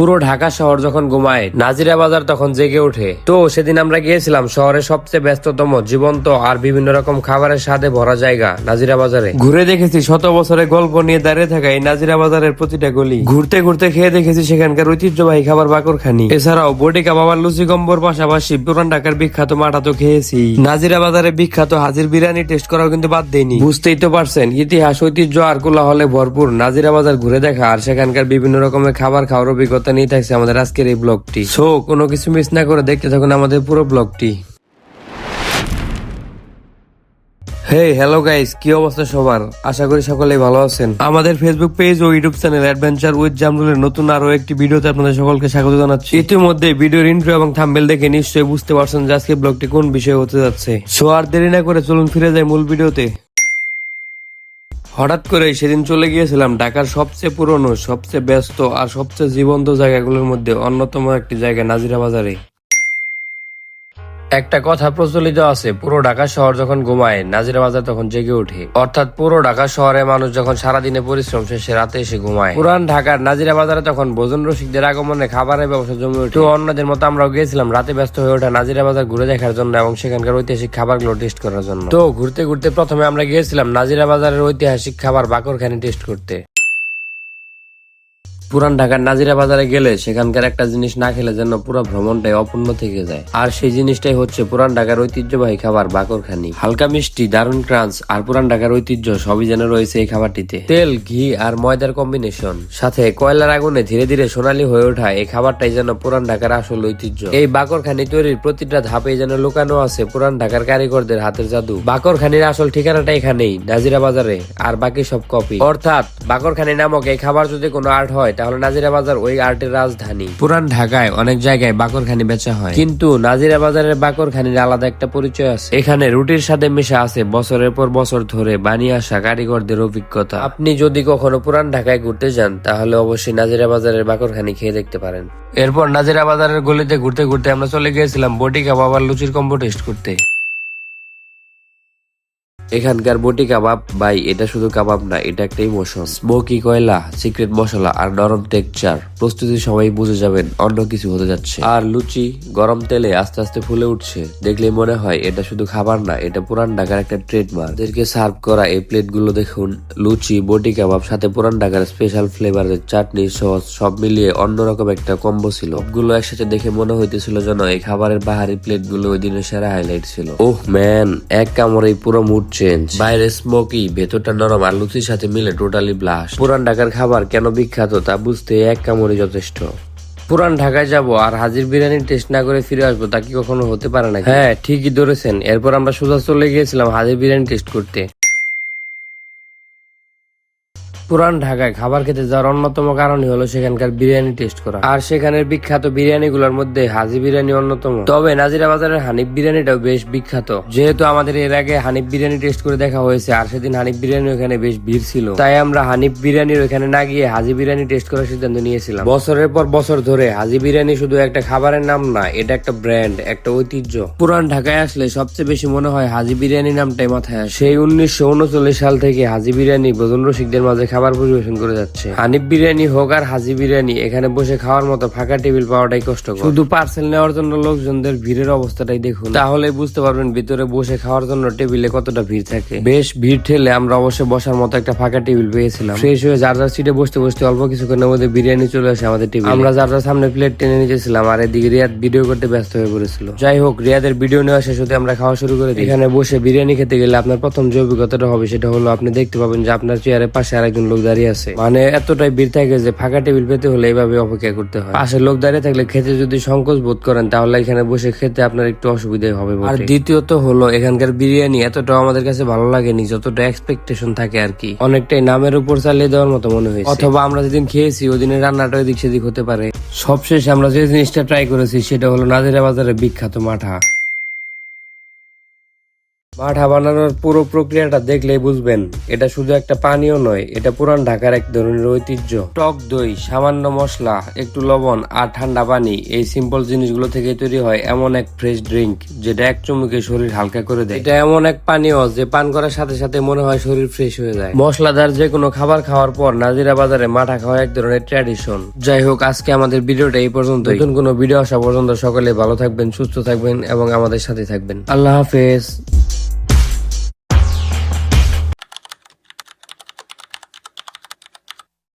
পুরো ঢাকা শহর যখন ঘুমায়, নাজিরা বাজার তখন জেগে ওঠে। তো সেদিন আমরা গিয়েছিলাম শহরের সবচেয়ে ব্যস্ততম, জীবন্ত আর বিভিন্ন রকম খাবারের স্বাদে ভরা জায়গা, নাজিরা বাজারে। ঘুরে দেখেছি শত বছরের গল্প নিয়ে দাঁড়িয়ে থাকা এই নাজিরা বাজারের প্রতিটা গলি। ঘুরতে ঘুরতে খেয়ে দেখেছি সেখানকার ঐতিহ্যবাহী খাবার বাকরখানি। এছাড়াও বডি কাবাব আর লুচি গম্বর পাশাপাশি পুরান ঢাকার বিখ্যাত মাঠা তো খেয়েছি। নাজিরা বাজারে বিখ্যাত হাজির বিরিয়ানি টেস্ট করাও কিন্তু বাদ দেয়নি। বুঝতেই তো পারছেন, ইতিহাস, ঐতিহ্য আর কোলাহলে ভরপুর নাজিরা বাজার ঘুরে দেখা আর সেখানকার বিভিন্ন রকমের খাবার খাওয়ার অভিজ্ঞতা নিয়ে থাকছে আমাদের আজকের এই ব্লগটি। সো কোনো কিছু মিস না করে দেখতে থাকুন আমাদের পুরো ব্লগটি। হে হ্যালো গাইস কি অবস্থা সবার? আশা করি সকলেই ভালো আছেন। আমাদের ফেসবুক পেজ ও ইউটিউব চ্যানেল অ্যাডভেঞ্চার উইথ জামরুলের নতুন আরও একটি ভিডিওতে আপনাদের সকলকে স্বাগত জানাচ্ছি। ইতিমধ্যে ভিডিওর ইন্ট্রো এবং থাম্বেল দেখে নিশ্চয়ই বুঝতে পারছেন যে আজকে ব্লগটি কোন বিষয়ে হতে যাচ্ছে। সো আর দেরি না করে চলুন ফিরে যাই মূল ভিডিওতে। হঠাৎ করে সেদিন চলে গিয়েছিলাম ঢাকার সবচেয়ে পুরনো, সবচেয়ে ব্যস্ত আর সবচেয়ে জীবন্ত জায়গাগুলোর মধ্যে অন্যতম একটি জায়গা নাজিরা বাজারে একটা কথা প্রচলিত আছে, পুরো ঢাকা শহর যখন ঘুমায়, নাজিরা বাজার তখন জেগে ওঠে অর্থাৎ পুরো ঢাকা শহরে মানুষ যখন সারাদিনে পরিশ্রম শেষে রাতে এসে ঘুমায়। পুরান ঢাকার নাজিরা বাজারে তখন ভোজন রসিকদের আগমনে খাবারের ব্যবসা জমে ওঠে। অন্যদের মতো আমরাও গিয়েছিলাম, রাতে ব্যস্ত হয়ে ওঠা নাজিরা বাজার ঘুরে দেখার জন্য এবং সেখানকার ঐতিহাসিক খাবারগুলো টেস্ট করার জন্য। তো ঘুরতে ঘুরতে প্রথমে আমরা গিয়েছিলাম নাজিরা বাজারের ঐতিহাসিক খাবার বাকরখানি টেস্ট করতে। পুরান ঢাকার নাজিরা বাজারে গেলে সেখানকার একটা জিনিস না খেলে যেন পুরো ভ্রমণটাই অপূর্ণ থেকে যায়। আর সেই জিনিসটাই হচ্ছে পুরান ঢাকার ঐতিহ্যবাহী খাবার বাকরখানি। হালকা মিষ্টি, দারুণ ক্রাঞ্চ আর পুরান ঢাকার ঐতিহ্য সবই যেন রয়েছে এই খাবারটিতে। তেল, ঘি আর ময়দার কম্বিনেশন। সাথে কয়লার আগুনে ধীরে ধীরে সোনালী হয়ে ওঠা এই খাবারটাই যেন পুরান ঢাকার আসল ঐতিহ্য। এই বাকরখানি তৈরির প্রতিটা ধাপে যেন লুকানো আছে পুরান ঢাকার কারিগরদের হাতের জাদু। বাকরখানির আসল ঠিকানাটা এখানেই নাজিরা বাজারে আর বাকি সব কপি। অর্থাৎ, বাকরখানি নামক এই খাবার যদি কোনো আর্ট হয় তাহলে নাজিরা বাজার ওই আর্টের রাজধানী। পুরান ঢাকায় অনেক জায়গায় বাকরখানি বেচা হয়। কিন্তু নাজিরা বাজারের বাকরখানির আলাদা একটা পরিচয় আছে। এখানে রুটির সাথে মেশা আছে বছরের পর বছর ধরে বানিয়ে আসা কারিগরদের অভিজ্ঞতা। আপনি যদি কখনো পুরান ঢাকায় ঘুরতে যান তাহলে অবশ্যই নাজিরা বাজারের বাকরখানি খেয়ে দেখতে পারেন। এরপর নাজিরা বাজারের গলিতে ঘুরতে ঘুরতে আমরা চলে গিয়েছিলাম বটিকা কাবাব আর লুচির কম্বো টেস্ট করতে। এখানকার বটি কাবাব, ভাই, এটা শুধু কাবাব না, এটা একটা ইমোশন স্মোকি কয়লা সিক্রেট মশলা আর নরম টেক্সচার প্রস্তুতি সবাই বুঝে যাবেন, অন্য কিছু হতে যাচ্ছে। আর লুচি, গরম তেলে আস্তে আস্তে ফুলে উঠছে। দেখলে মনে হয় এটা শুধু খাবার না, এটা পুরান ঢাকার একটা ট্রেডমার্ক এদেরকে সার্ভ করা এই প্লেটগুলো দেখুন। লুচি, বটি কাবাব, সাথে পুরান ঢাকার স্পেশাল ফ্লেভারের চাটনি সস সব মিলিয়ে অন্যরকম একটা কম্বো ছিল। গুলো একসাথে দেখে মনে হইতেছিল যেন এই খাবারের বাহারি প্লেটগুলো ওই দিনের সেরা হাইলাইট ছিল। ওহ ম্যান এক কামড়েই পুরো মুড চেঞ্জ বাইরে স্মোকি ভেতরটা নরম আর লুচির সাথে মিলে টোটালি ব্লাশ পুরান ঢাকার খাবার কেন বিখ্যাত তা বুঝতে এক কামড়ে যথেষ্ট। পুরান ঢাকায় যাব আর হাজির বিরিয়ানি টেস্ট না করে ফিরে আসব তা কি কখনো হতে পারে না হ্যাঁ ঠিকই ধরেছেন। এরপর আমরা সোজা চলে গিয়েছিলাম হাজির বিরিয়ানি টেস্ট করতে। পুরান ঢাকায় খাবার খেতে যাওয়ার অন্যতম কারণই হলো সেখানকার বিরিয়ানি টেস্ট করা। আর সেখানের বিখ্যাত বিরিয়ানি গুলোর মধ্যে হাজি বিরিয়ানি অন্যতম। তবে নাজিরা বাজারের হানিফ বিরিয়ানিটাও বেশ বিখ্যাত। যেহেতু আমাদের এর আগে হানিফ বিরিয়ানি টেস্ট করে দেখা হয়েছে, আর সেদিন হানিফ বিরিয়ানি ওখানে বেশ ভিড় ছিল। তাই আমরা হানিফ বিরিয়ানির ওখানে না গিয়ে হাজি বিরিয়ানি টেস্ট করার সিদ্ধান্ত নিয়েছিলাম। বছরের পর বছর ধরে হাজি বিরিয়ানি শুধু একটা খাবারের নাম না, এটা একটা ব্র্যান্ড একটা ঐতিহ্য। পুরান ঢাকায় আসলে সবচেয়ে বেশি মনে হয় হাজি বিরিয়ানি নামটাই মাথায় সেই উনিশশো উনচল্লিশ সাল থেকে হাজি বিরিয়ানি ভোজন রসিকদের মাঝে খাবার পরিবেশন করে যাচ্ছে। হানিফ বিরিয়ানি হোক আর হাজি বিরিয়ানি এখানে বসে খাওয়ার মতো ফাঁকা টেবিল পাওয়াটাই কষ্টকর। শুধু পার্সেল নেওয়ার জন্য লোকজনদের ভিড়ের অবস্থাটাই দেখুন। তাহলে বুঝতে পারবেন ভিতরে বসে খাওয়ার জন্য টেবিলে কতটা ভিড় থাকে। বেশ ভিড় ঠেলে আমরা অবশ্যই বসার মতো একটা ফাঁকা টেবিল পেয়েছিলাম। ফ্রেশ হয়ে যার যার সিটে বসতে বসতে অল্প কিছুক্ষণের মধ্যে বিরিয়ানি চলে আসে আমাদের টেবিল। আমরা যার যার সামনে প্লেট টেনে নিতেছিলাম আর এদিকে রিয়াদ ভিডিও করতে ব্যস্ত হয়ে পড়েছিল। যাই হোক রিয়াদের ভিডিও নেওয়া শেষ হতে আমরা খাওয়া শুরু করে এখানে বসে বিরিয়ানি খেতে গেলে আপনার প্রথম যে অভিজ্ঞতাটা হবে সেটা হলো আপনি দেখতে পাবেন যে আপনার চেয়ারের পাশে আরেকজন লোক দাঁড়িয়ে আছে। মানে এতটাই ভিড় থাকে যে ফাঁকা টেবিল পেতে হলে এইভাবে অপেক্ষা করতে হয়। পাশে লোক দাঁড়িয়ে থাকলে খেতে যদি সংকোচ বোধ করেন, তাহলে এখানে বসে খেতে আপনার একটু অসুবিধাই হবে আর দ্বিতীয়ত হলো, এখানকার বিরিয়ানি এতটাও আমাদের কাছে ভালো লাগেনি, যতটা এক্সপেকটেশন থাকে আর কি। অনেকটাই নামের উপর চালিয়ে দেওয়ার মতো মনে হয়েছে। অথবা আমরা যেদিন খেয়েছি ওই দিনের রান্নাটা এদিক সেদিক হতে পারে। সবশেষে আমরা যে জিনিসটা ট্রাই করেছি, সেটা হলো নাজিরা বাজারের বিখ্যাত মাঠা। মাঠা বানানোর পুরো প্রক্রিয়াটা দেখলেই বুঝবেন। এটা শুধু একটা পানীয় নয়, এটা পুরান ঢাকার এক ধরনের ঐতিহ্য। টক দই, সামান্য মশলা, একটু লবণ আর ঠান্ডা পানি, এই সিম্পল জিনিসগুলো থেকে তৈরি হয় এমন এক ফ্রেশ ড্রিঙ্ক যেটা এক চুমুকে শরীর হালকা করে দেয়। এটা এমন এক পানীয় যে পান করার সাথে সাথে মনে হয় শরীর ফ্রেশ হয়ে যায়। মশলাদার যে কোনো খাবার খাওয়ার পর নাজিরা বাজারে মাঠা খাওয়া এক ধরনের ট্র্যাডিশন যাই হোক, আজকে আমাদের ভিডিওটা এই পর্যন্ত নতুন কোনো ভিডিও আসা পর্যন্ত সকলে ভালো থাকবেন, সুস্থ থাকবেন এবং আমাদের সাথে থাকবেন। আল্লাহ হাফেজ।